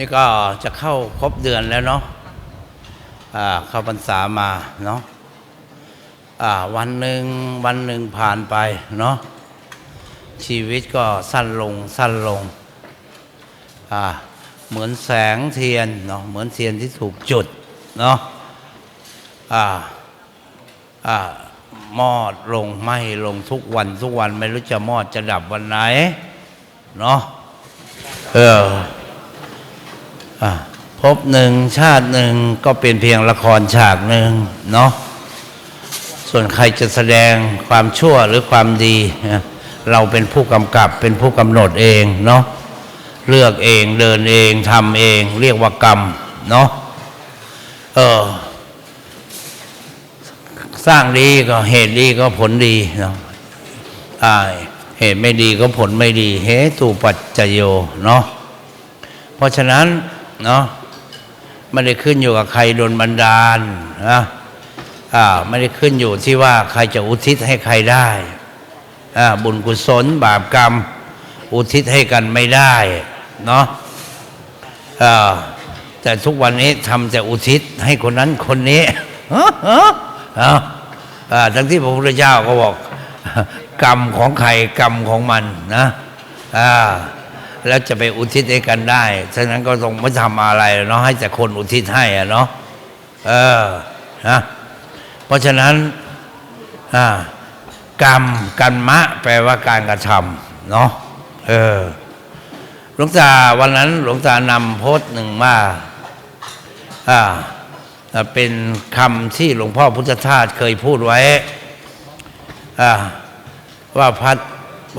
นี่ก็จะเข้าครบเดือนแล้วเนาะอ่าเข้าพรรษามาเนาะอ่าวันหนึ่งวันหนึ่งผ่านไปเนาะชีวิตก็สั้นลงสั้นลงอ่าเหมือนแสงเทียนเนาะเหมือนเทียนที่ถูกจุดเนาะอ่าอ่ามอดลงไหมลงทุกวันทุกวันไม่รู้จะมอดจะดับวันไหนเนาะเออ พบหนึ่งชาติหนึ่งก็เป็นเพียงละครฉากหนึ่งเนาะส่วนใครจะแสดงความชั่วหรือความดี เราเป็นผู้กำกับเป็นผู้กำหนดเองเนาะเลือกเองเดินเองทำเอง เรียกว่ากรรมเนาะเออสร้างดีก็เหตุดีก็ผลดีเนาะอ่าเหตุไม่ดีก็ผลไม่ดีเหตุปัจจโยเนาะเพราะฉะนั้น เนาะไม่ได้ขึ้นอยู่กับใครโดนบันดาลนะอ่าไม่ได้ขึ้นอยู่ที่ว่าใครจะอุทิศให้ใครได้อ่าบุญกุศลบาปกรรม อุทิศให้กันไม่ได้เนาะอ่าแต่ทุกวันนี้ทำแต่อุทิศให้คนนั้นคนนี้เอาอ่าทั้งที่พระพุทธเจ้าก็บอก กรรมของใครกรรมของมันนะอ่า แล้วจะไปอุทิศให้กันได้ ฉะนั้นก็ต้องไม่ทำอะไรเนาะให้แต่คนอุทิศให้อะเนาะเออนะเพราะฉะนั้นกรรมกันมะ แปลว่าการกระทำเนาะเออหลวงตาวันนั้นหลวงตานำโพสต์หนึ่งว่าอ่าเป็นคำที่หลวงพ่อพุทธทาสเคยพูดไว้อ่าว่าพัด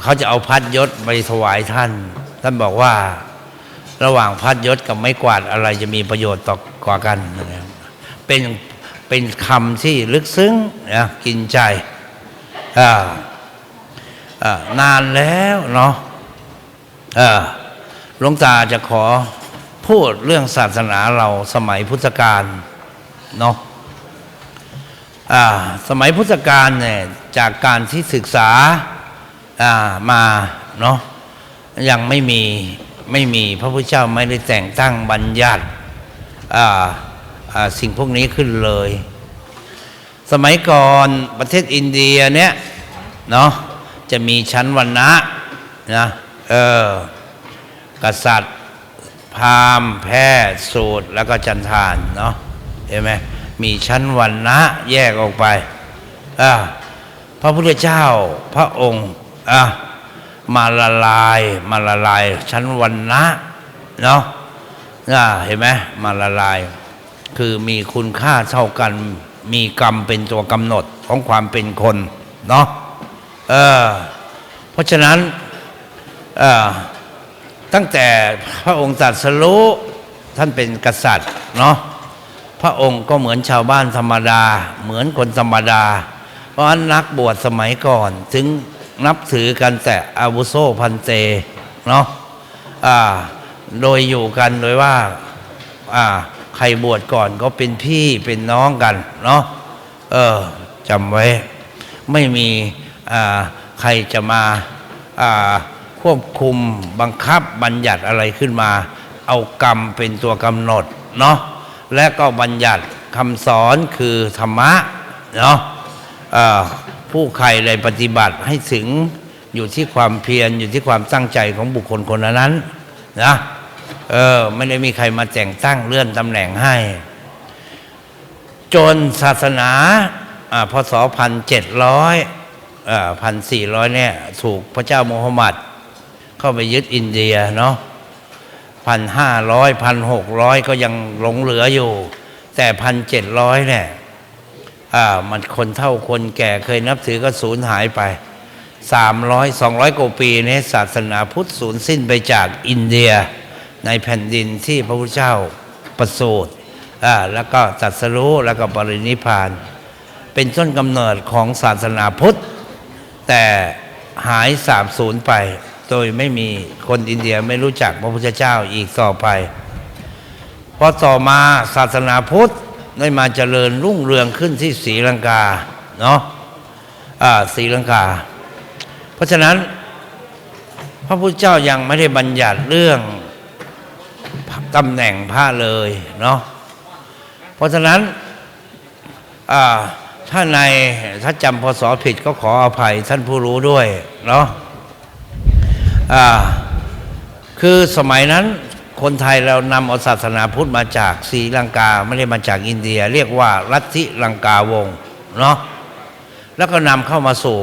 เขาจะเอาพัดยศไปถวายท่าน ท่านบอกว่าระหว่างพัดยศกับไม้กวาดอะไรจะมีประโยชน์ต่อกว่ากัน เป็นเป็นคำที่ลึกซึ้งนะกินใจอ่าอนานแล้วเนาะอ่าหลวงตาจะขอพูดเรื่องศาสนาเราสมัยพุทธกาลเนาะอ่าสมัยพุทธกาลเนี่ยจากการที่ศึกษาอ่ามาเนาะ ยังไม่มีไม่มีพระพุทธเจ้าไม่ได้แต่งตั้งบัญญัติสิ่งพวกนี้ขึ้นเลย สมัยก่อนประเทศอินเดียเนี่ยเนาะจะมีชั้นวรรณะนะเออกษัตริย์ พราหมณ์แพทย์สูตรแล้วก็จันทานเนาะเห็นไหมมีชั้นวรรณะแยกออกไปอ่าพระพุทธเจ้าพระองค์อะ มาละลาย มาละลายชั้นวรรณะเนาะเห็นไหมมาละลาย คือมีคุณค่าเท่ากัน มีกรรมเป็นตัวกำหนดของความเป็นคนเนาะเออเพราะฉะนั้นเออตั้งแต่พระองค์ตรัสรู้ท่านเป็นกษัตริย์เนาะพระองค์ก็เหมือนชาวบ้านธรรมดา เหมือนคนธรรมดา เพราะฉะนั้นนักบวชสมัยก่อน ถึง นับถือกันแต่อาวุโสพันเตเนาะอ่าโดยอยู่กันโดยว่าอ่าใครบวชก่อนก็เป็นพี่เป็นน้องกันเนาะเออจำไว้ ไม่มีอ่าใครจะมาอ่าควบคุมบังคับบัญญัติอะไรขึ้นมา เอากรรมเป็นตัวกำหนดเนาะและก็บัญญัติคำสอนคือธรรมะเนาะ ผู้ใครใดปฏิบัติให้ถึงอยู่ที่ความเพียรอยู่ที่ความตั้งใจของบุคคลคนนั้นนะเออไม่ได้มีใครมาแต่งตั้งเลื่อนตำแหน่งให้ จนศาสนาอาพศพันเจ็ดร้อยพันสี่ร้อยเนี่ยถูกพระเจ้าโมฮัมหมัด เข้าไปยึดอินเดียเนาะพันห้าร้อยพันหกร้อยก็ยังหลงเหลืออยู่ แต่พันเจ็ดร้อยเนี่ย อ่ามันคนเท่าคนแก่เคยนับถือก็สูญหายไปสามร้อยสองร้อยกว่าปีนี้ศาสนาพุทธสูญสิ้นไปจากอินเดียในแผ่นดินที่พระพุทธเจ้าประสูติอ่าแล้วก็ตรัสรู้แล้วก็ปรินิพพานเป็นต้นกำเนิดของศาสนาพุทธ แต่หายสาบสูญไป โดยไม่มีคนอินเดียไม่รู้จักพระพุทธเจ้าอีกต่อไปพอต่อมาศาสนาพุทธ ได้มาเจริญรุ่งเรืองขึ้นที่ศรีลังกาเนาะอ่าศรีลังกา เพราะฉะนั้น พระพุทธเจ้ายังไม่ได้บัญญัติเรื่องตำแหน่งพระเลยเนาะเพราะฉะนั้นถ้าในถ้าจำพศผิดก็ขออภัยท่านผู้รู้ด้วยเนาะอ่าคือสมัยนั้น คนไทยเรานำเอาศาสนาพุทธมาจากศรีลังกาไม่ได้มาจากอินเดีย เรียกว่าลัทธิลังกาวงเนาะแล้วก็นำเข้ามาสู่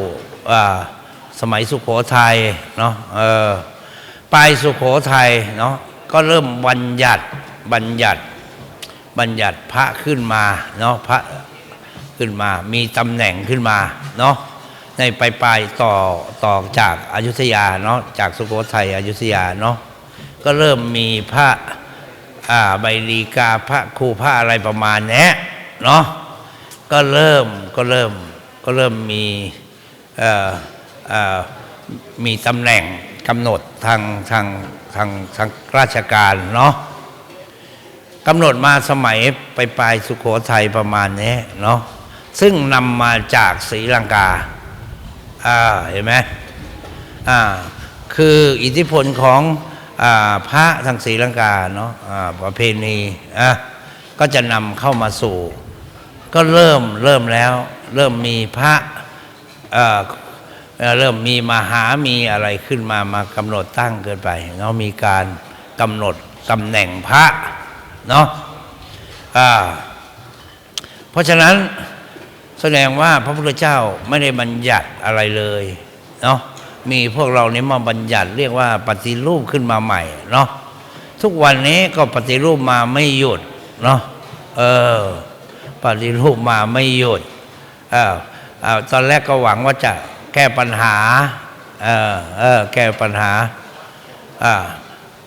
สมัยสุขโขทัยเนาะเออปลายสุขโขทัยเนาะก็เริ่มบัญญัติบัญญัติบัญญัติพระขึ้นมาเนาะพระขึ้นมา มีตำแหน่งขึ้นมาเนาะในปลายปลายต่อต่อจากอายุทยาเนาะจากสุโขทัยอายุธยาเนาะ ก็เริ่มมีพระใบลีกาพระครูพระอะไรประมาณนี้เนาะก็เริ่มก็เริ่มก็เริ่มมีมีตำแหน่งกำหนดทางทางทางทางราชการเนาะกำหนดมาสมัยไปปลายสุโขทัยประมาณนี้เนาะซึ่งนำมาจากศรีลังกาอ่าเห็นไหมอ่าคืออิทธิพลของ พระทางศรีลังกาเนาะประเพณีอะก็จะนำเข้ามาสู่ ก็เริ่มเริ่มแล้ว เริ่มมีพระเริ่มมีมหามีอะไรขึ้นมามากำหนดตั้งเกินไปเนามีการกำหนดตำแหน่งพระเนาะเพราะฉะนั้นแสดงว่าพระพุทธเจ้าไม่ได้บัญญัติอะไรเลยเนาะ มีพวกเรานี่ยมาบัญญัติเรียกว่าปฏิรูปขึ้นมาใหม่เนาะทุกวันนี้ก็ปฏิรูปมาไม่หยุดเนาะเออ ปฏิรูปมาไม่หยุดเออเออตอนแรกก็หวังว่าจะแก้ปัญหาเออเออแก้ปัญหาอ่า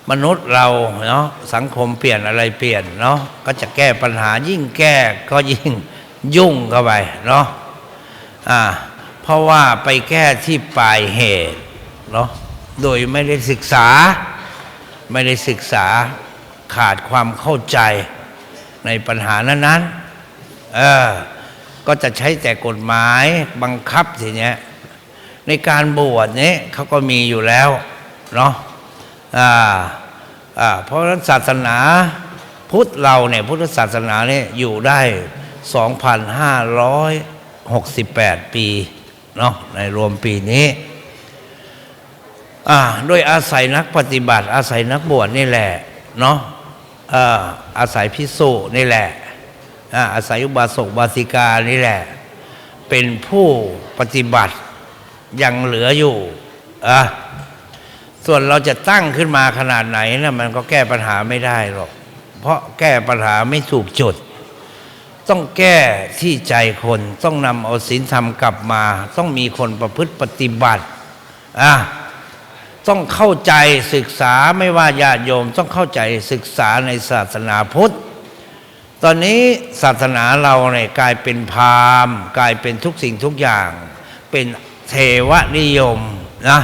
มนุษย์เราเนาะสังคมเปลี่ยนอะไรเปลี่ยนเนาะก็จะแก้ปัญหายิ่งแก้ก็ยิ่งยุ่งเข้าไปเนาะอ่า ราะว่าไปแก้ที่ปลายเหตุเนาะโดยไม่ได้ศึกษา ไม่ได้ศึกษาขาดความเข้าใจในปัญหานั้นๆเออก็จะใช้แต่กฎหมายบังคับทีเนี้ยในการบวชเนี้เขาก็มีอยู่แล้วเนาะอ่าอ่าเพราะฉะนั้นศาสนาพุทธเราเนี่ยพุทธศาสนาเนี่ยอยู่ได้ 2,568 ปี เนาะในรวมปีนี้อ่าโดยอาศัยนักปฏิบัติ อาศัยนักบวชนี่แหละเนาะอาอาศัยพิสุนี่แหละอาอาศัยอุบาสกบาสิกานี่แหละ เป็นผู้ปฏิบัติยังเหลืออยู่อะส่วนเราจะตั้งขึ้นมาขนาดไหนนะมันก็แก้ปัญหาไม่ได้หรอก เพราะแก้ปัญหาไม่ถูกจุด ต้องแก้ที่ใจคน ต้องนำเอาศีลธรรมกลับมา ต้องมีคนประพฤติปฏิบัติอะต้องเข้าใจศึกษาไม่ว่าญาติโยม ต้องเข้าใจศึกษาในศาสนาพุทธ ตอนนี้ศาสนาเราเนี่ยกลายเป็นพราหมณ์กลายเป็นทุกสิ่งทุกอย่าง เป็นเทวนิยมนะ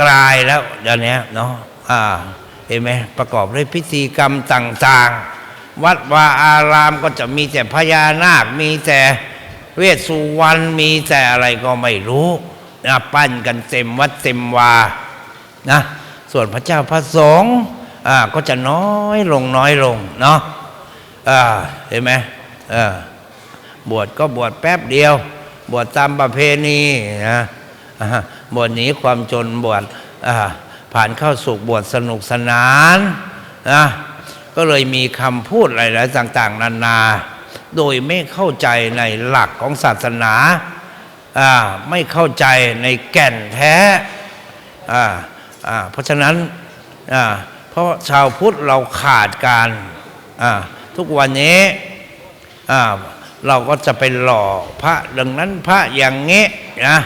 กลายแล้วเดี๋ยวนี้เนาะอ่าเห็นไหมประกอบด้วยพิธีกรรมต่าง ๆ วัดวาอารามก็จะมีแต่พญานาค มีแต่เวสสุวรรณมีแต่อะไรก็ไม่รู้นะปั้นกันเต็มวัดเต็มวานะส่วนพระเจ้าพระสงฆ์อ่าก็จะน้อยลงน้อยลงเนาะอ่าเห็นไหมเออบวชก็บวชแป๊บเดียว บวชตามประเพณีนะบวชหนีความจนบวชผ่านเข้าสู่บวชสนุกสนานนะ ก็เลยมีคำพูดหลาย ๆ ต่าง ๆ นานา โดยไม่เข้าใจในหลักของศาสนา ไม่เข้าใจในแก่นแท้ เพราะฉะนั้นเพราะชาวพุทธเราขาดการทุกวันนี้เราก็จะไปหล่อพระดังนั้นพระอย่างเงี้นะ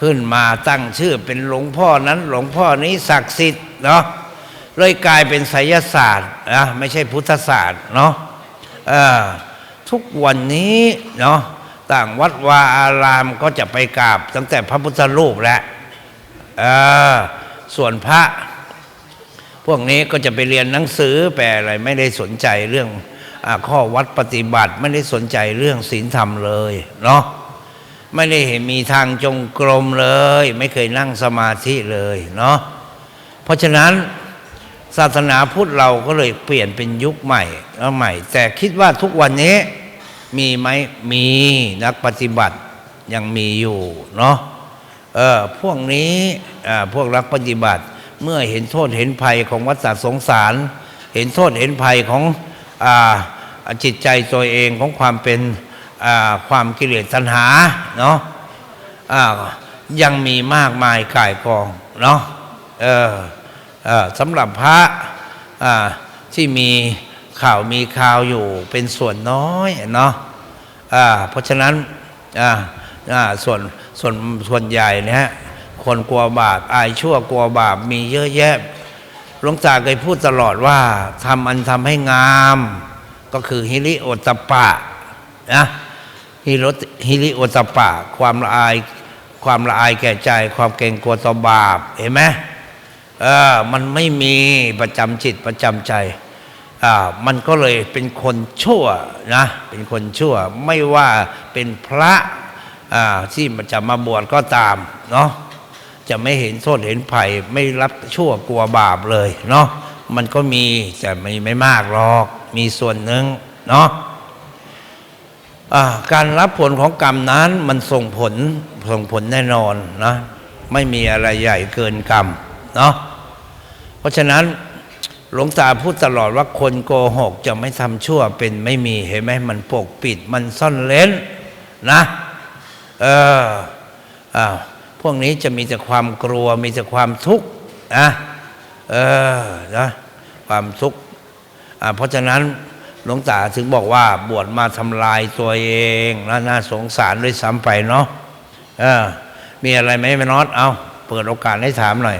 ขึ้นมาตั้งชื่อเป็นหลวงพ่อนั้นหลวงพ่อนี้ศักดิ์สิทธิ์เนาะ เลยกลายเป็นไสยศาสตร์นะไม่ใช่พุทธศาสตร์เนาะทุกวันนี้เนาะต่างวัดวาอารามก็จะไปกราบตั้งแต่พระพุทธรูปแล้วส่วนพระ พวกนี้ก็จะไปเรียนหนังสือแปลอะไรไม่ได้สนใจเรื่องอข้อวัดปฏิบัติไม่ได้สนใจเรื่องศีลธรรมเลยเนาะไม่ได้เห็นมีทางจงกรมเลย ไม่เคยนั่งสมาธิเลยเนาะเพราะฉะนั้น ศาสนาพุทธเราก็เลยเปลี่ยนเป็นยุคใหม่แล้วใหม่ แต่คิดว่าทุกวันนี้มีไหมมีนักปฏิบัติยังมีอยู่เนาะเออพวกนี้อ่าพวกนักปฏิบัติเมื่อเห็นโทษเห็นภัยของวัฏสงสาร เห็นโทษเห็นภัยของอาจิตใจตัวเองของความเป็นอ่าความกิเลสตัณหาเนาะอ่ายังมีมากมายกายกองเนาะเออเออ สำหรับพระที่มีข่าวมีข่าวอยู่เป็นส่วนน้อยเนาะเพราะฉะนั้นส่วนส่วนส่วนใหญ่เนี่ยคนกลัวบาปอายชั่วกลัวบาปมีเยอะแยะหลวงตาเคยพูดตลอดว่าทำอันทำให้งาม ก็คือฮิริโอตปะนะฮิริฮิริโอตปปะ ความละอายความละอายแก่ใจ ความเกรงกลัวต่อบาปเห็นไหม เออมันไม่มีประจำจิตประจำใจอ่ามันก็เลยเป็นคนชั่วนะเป็นคนชั่วไม่ว่าเป็นพระอ่าที่มันจะมาบวชก็ตามเนาะจะไม่เห็นโทษเห็นภัยไม่รับชั่วกลัวบาปเลยเนาะมันก็มีแต่ไม่ไม่มากหรอกมีส่วนหนึ่งเนาะการรับผลของกรรมนั้นมันส่งผลส่งผลแน่นอนนะไม่มีอะไรใหญ่เกินกรรม เนาะเพราะฉะนั้นหลวงตาพูดตลอดว่าคนโกหกจะไม่ทำชั่วเป็นไม่มีเห็นไหมมันปกปิดมันซ่อนเล้นนะเอออ่าพวกนี้จะมีแต่ความกลัวมีแต่ความทุกข์นะเออนะความทุกข์อ่าเพราะฉะนั้นหลวงตาถึงบอกว่าบวชมาทำลายตัวเองแล้วน่าสงสารด้วยซ้ำไปเนาะเออมีอะไรไหมแม่นอตเอาเปิดโอกาสให้ถามหน่อย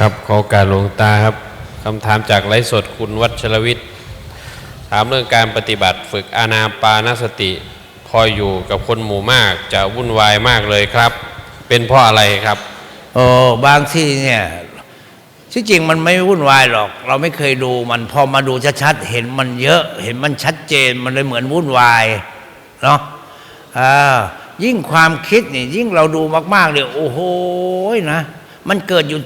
ครับขอการหลวงตาครับคำถามจากไลฟ์สดคุณวัชรวิทย์ ถามเรื่องการปฏิบัติฝึกอานาปานสติ พออยู่กับคนหมู่มากจะวุ่นวายมากเลยครับ เป็นเพราะอะไรครับโอ้บางที่เนี่ยที่จริงมันไม่วุ่นวายหรอก เราไม่เคยดูมันพอมาดูชัดๆเห็นมันเยอะ เห็นมันชัดเจนมันเลยเหมือนวุ่นวายเนาะอ่ายิ่งความคิดนี่ยิ่งเราดูมากๆเนี่ยโอ้โหนะ มันเกิดอยู่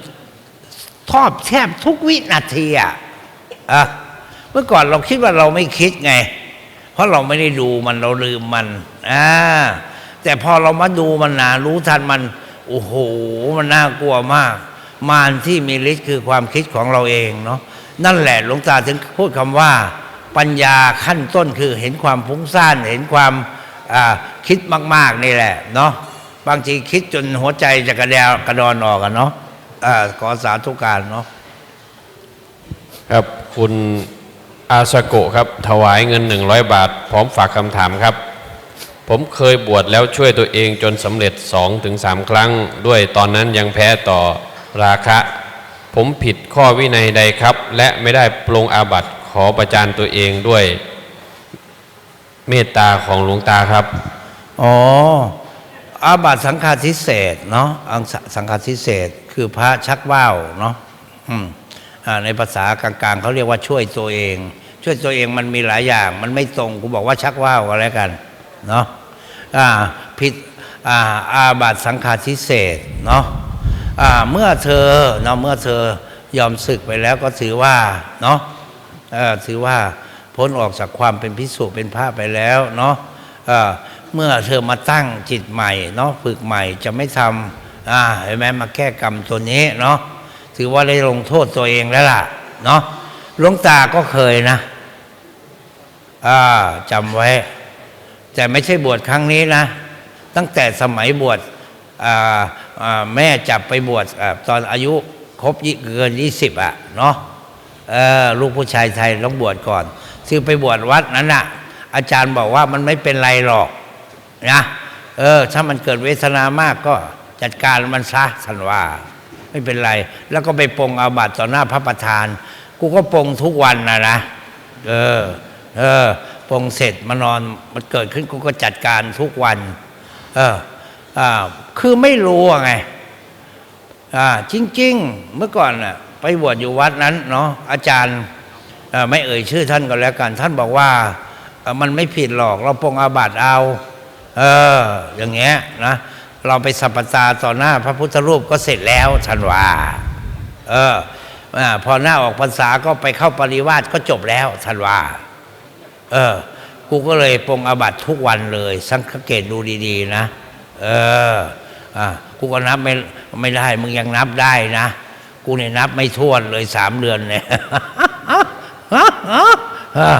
ทอบแทบทุกวินาทีอะอะเมื่อก่อนเราคิดว่าเราไม่คิดไง เพราะเราไม่ได้ดูมันเราลืมมันอ่าแต่พอเรามาดูมันนะรู้ทันมันโอ้โหมันน่ากลัวมาก มารที่มีฤทธิ์คือความคิดของเราเองเนาะนั่นแหละหลวงตาถึงพูดคำว่า ปัญญาขั้นต้นคือเห็นความฟุ้งซ่านเห็นความคิดมาก ๆ นี่แหละเนาะบางทีคิดจนหัวใจจะกระเดวกระดอนออกกันเนาะ อ่าขอสาธุการเนาะครับคุณอาสโกะครับ ถวายเงิน 100 บาท พร้อมฝากคำถามครับ ผมเคยบวชแล้วช่วยตัวเองจนสำเร็จ 2-3 ครั้ง ด้วยตอนนั้นยังแพ้ต่อราคะ ผมผิดข้อวินัยใดครับ และไม่ได้ปรงอาบัติขอประจานตัวเองด้วย เมตตาของหลวงตาครับ อ๋ออาบัตสังฆาทิเศษเนาะอังสสังฆาทิเศษ คือพระชักว่าวเนาะในภาษากลางๆเขาเรียกว่าช่วยตัวเอง ช่วยตัวเองมันมีหลายอย่าง มันไม่ตรงกูบอกว่าชักว่าวก็แล้วกันเนาะผิดอาอาบัตสังฆาทิเศษเนาะเมื่อเธอเนาะเมื่อเธอยอมศึกไปแล้วก็ถือว่าเนาะถือว่าพ้นออกจากความเป็นพิสุเป็นพระไปแล้วเนาะเมื่อเธอมาตั้งจิตใหม่เนาะฝึกใหม่จะไม่ทำ อ่าเห็นไหมมาแก้กรรมตัวนี้เนาะถือว่าได้ลงโทษตัวเองแล้วล่ะ เนาะหลวงตาก็เคยนะอ่าจำไว้ แต่ไม่ใช่บวชครั้งนี้นะ ตั้งแต่สมัยบวชอ่าแม่จับไปบวชตอนอายุครบเกินยี่สิบอะเนาะลูกผู้ชายไทยต้องบวชก่อน ซึ่งไปบวชวัดนั้นอะ อาจารย์บอกว่ามันไม่เป็นไรหรอกนะเออถ้ามันเกิดเวทนามากก็ จัดการมันซะท่านว่าไม่เป็นไร แล้วก็ไปปงอาบัติต่อหน้าพระประธาน กูก็ปงทุกวันนะนะ เออ เออปงเสร็จมานอนมันเกิดขึ้นกูก็จัดการทุกวัน เอออ่าคือไม่รู้ไงอ่าจริง ๆ เมื่อก่อนน่ะไปบวชอยู่วัดนั้นเนาะอาจารย์ไม่เอ่ยชื่อท่านก็แล้วกัน ท่านบอกว่ามันไม่ผิดหรอกเราปงอาบัติเอา เออ อย่างเงี้ยนะ เราไปสัปตาต่อหน้าพระพุทธรูปก็เสร็จแล้วท่านว่าเออพอหน้าออกพรรษาก็ไปเข้าปริวาสก็จบแล้วท่านว่าเออกูก็เลยปรงอาบัตทุกวันเลย สังเกตดูดีๆ นะ เอออ่ากูก็นับไม่ไม่ได้ มึงยังนับได้นะ กูเนี่ยนับไม่ท้วนเลยสามเดือนเนี่ยอ่า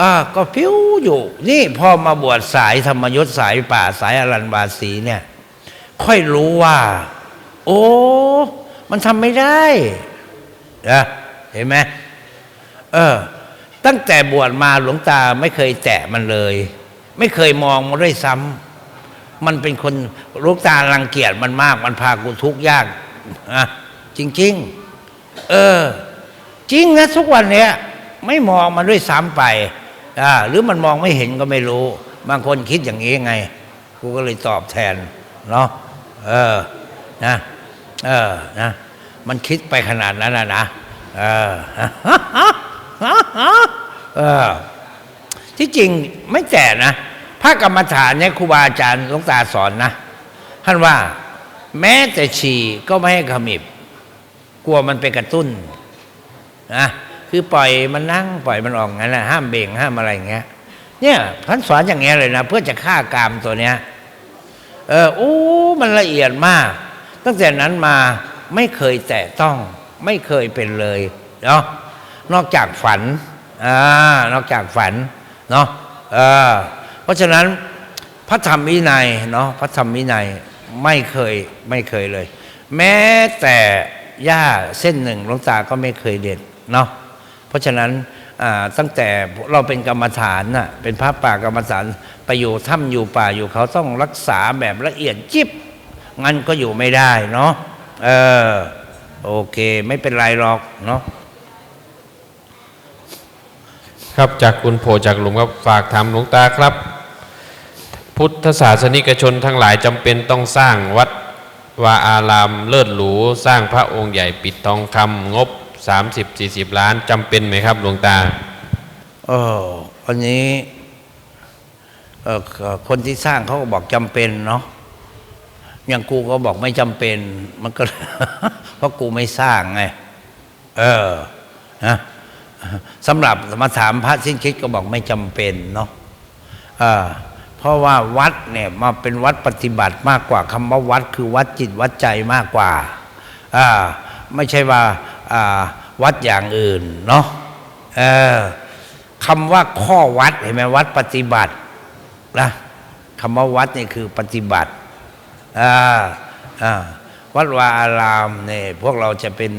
อ่าก็พิ้วอยู่ นี่พอมาบวชสายธรรมยศสายป่าสายอรันบาสีเนี่ย ค่อยรู้ว่า โอ้ มันทำไม่ได้นะเห็นไหมเออ ตั้งแต่บวชมาหลวงตาไม่เคยแตะมันเลย ไม่เคยมองมันด้วยซ้ำมันเป็นคนลวงตารังเกียจมันมาก มันพากูทุกข์ยากอะจริง ๆ เออ จริงนะทุกวันเนี้ยไม่มองมันด้วยซ้ำไปอ่าหรือมันมองไม่เห็นก็ไม่รู้ บางคนคิดอย่างนี้ไง กูก็เลยตอบแทนเนาะ เออนะเออนะมันคิดไปขนาดนั้นนะนะเออเออที่จริงไม่แต่นะพระกรรมฐานเนี่ยครูบาอาจารย์หลวงตาสอนนะท่านว่า แม้แต่ฉี่ก็ไม่ให้ขมิบ กลัวมันไปกระตุ้นนะคือปล่อยมันนั่งปล่อยมันออกงั้นแหละห้ามเบ่งห้ามอะไรอย่างเงี้ยเนี่ยท่านสอนอย่างเงี้ยเลยนะ เพื่อจะฆ่ากามตัวเนี้ย เออโอ้มันละเอียดมาก ตั้งแต่นั้นมาไม่เคยแตะต้อง ไม่เคยเป็นเลยเนาะนอกจากฝันอ่านอกจากฝันเนาะเออเพราะฉะนั้นพระธรรมวินัยเนาะพระธรรมวินัยไม่เคยไม่เคยเลย แม้แต่หญ้าเส้นหนึ่งหลวงตาก็ไม่เคยเด็ดเนาะเพราะฉะนั้นตั้งแต่เราเป็นกรรมฐานน่ะเป็นพระป่ากรรมฐาน ไปอยู่ถ้ำอยู่ป่าอยู่เขาต้องรักษาแบบละเอียดจิบงั้นก็อยู่ไม่ได้เนาะเออโอเค ไม่เป็นไรหรอกเนาะครับจากคุณโพจากหลุมครับฝากถามหลวงตาครับ พุทธศาสนิกชนทั้งหลายจำเป็นต้องสร้างวัดวาอารามเลิศหรูสร้างพระองค์ใหญ่ปิดทองคำงบ 30-40 ล้านจำเป็นไหมครับหลวงตาเอออันนี้เออ คนที่สร้างเขาก็บอกจำเป็นเนาะอย่างกูก็บอกไม่จำเป็น มันก็ เพราะกูไม่สร้างไง เออนะสำหรับมาถามพระสิ้นคิดก็บอกไม่จำเป็นเนาะเพราะว่าวัดเนี่ยมาเป็นวัดปฏิบัติมากกว่าคำว่าวัดคือวัดจิตวัดใจมากกว่าอไม่ใช่ว่าวัดอย่างอื่นเนาะคำว่าข้อวัดเห็นไหมวัดปฏิบัติ นะคำว่าวัดนี่คือปฏิบัติอ่าอ่าวัดวาอารามเนี่ยพวกเราจะเป็น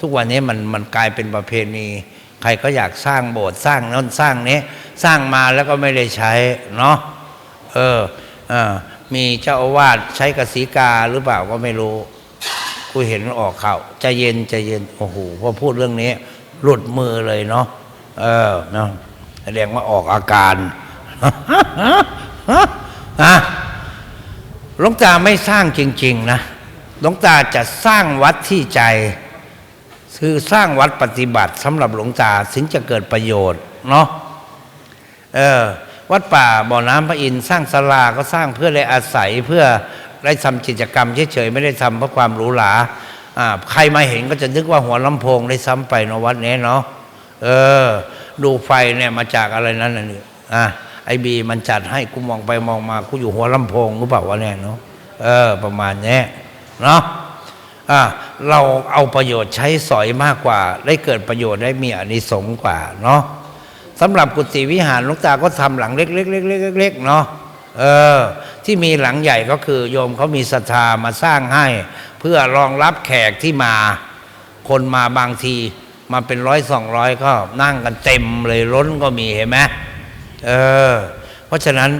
ทุกวันนี้มันมันกลายเป็นประเพณี ใครก็อยากสร้างโบสถ์สร้างโน้นสร้างนี้สร้างมาแล้วก็ไม่ได้ใช้เนาะเออเออมีเจ้าอาวาสใช้กสีกาหรือเปล่าก็ไม่รู้กูเห็นออกข่าวใจเย็นใจเย็นโอ้โหพอพูดเรื่องนี้ หลุดมือเลยเนาะเออเนาะแสดงว่าออกอาการ อะหลวงตาไม่สร้างจริง ๆ นะหลวงตาจะสร้างวัดที่ใจ คือสร้างวัดปฏิบัติสำหรับหลวงตาถึงจะเกิดประโยชน์เนาะเออวัดป่าบ่อน้ำพระอินทร์สร้างศาลาก็สร้างเพื่อได้อาศัยเพื่อได้ทำกิจกรรมเฉยๆไม่ได้ทำเพราะความหรูหราอ่าใครมาเห็นก็จะนึกว่าหัวลำโพงได้ซ้ำไปเนอะวัดนี้เนาะเออ ดูไฟเนี่ยมาจากอะไรนั่นน่ะนี่อะ ไอบีมันจัดให้กูมองไปมองมากูอยู่หัวลำโพงรือเปล่าวะเนี่ยเนาะเออ ประมาณนี้เนาะอะเราเอาประโยชน์ใช้สอยมากกว่า ได้เกิดประโยชน์ได้มีอานิสงส์กว่าเนาะสำหรับกุฏิวิหารลูกตาก็ทำหลังเล็กๆๆๆๆเนาะเออ ที่มีหลังใหญ่ก็คือ โยมเขามีศรัทธามาสร้างให้ เพื่อรองรับแขกที่มา คนมาบางที มาเป็นร้อยสองร้อยก็นั่งกันเต็มเลยล้นก็มีเห็นไหม เออ เพราะฉะนั้น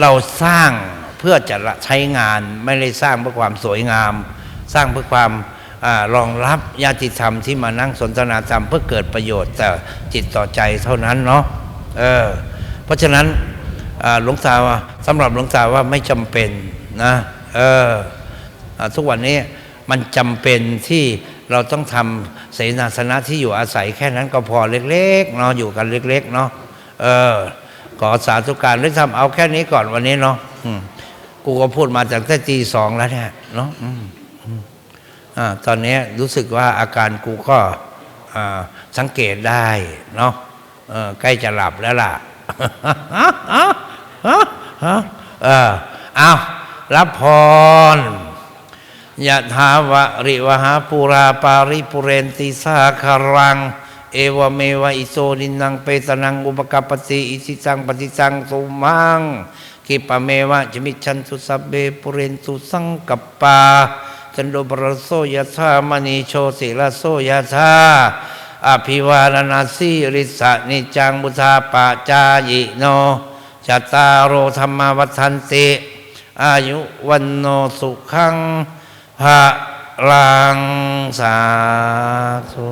เราสร้างเพื่อจะใช้งานไม่ได้สร้างเพื่อความสวยงาม สร้างเพื่อความอรองรับญาติธรรมที่มานั่งสนทนาธรรมเพื่อเกิดประโยชน์แต่จิตต่อใจเท่านั้นเนาะเออเพราะฉะนั้นหลวงตาว่าสำหรับหลวงตาว่าไม่จำเป็นนะเอออทุกวันนี้มันจำเป็นที่เราต้องทำเสนาสนะที่อยู่อาศัยแค่นั้นก็พอเล็กๆเนาะอยู่กันเล็กๆเนาะเออ ขอสาธุการได้ทำเอาแค่นี้ก่อนวันนี้เนาะกูก็พูดมาจากแต่ตีสองแล้วเนี่ยเนาะอ่าตอนนี้รู้สึกว่าอาการกูก็สังเกตได้เนาะใกล้จะหลับแล้วล่ะเออเอารับพรยะถาวะริวหาปุราปาริปุเรนติสาคารัง เอวเมวะอิโซดินังเปตนังอุปกปปติอิสิสังปฏิสังสุมังกิปะเมวะจมิชันตุสัเบปุเรนตุสังกปปาจันโดปรโสยะธามณีโชติละโสยะธาอภิวานาสีริสะนิจังบุธาปะจายิโนจัตตารโอธรรมวัฏันติอายุวันโนสุขังภะลังสาธุ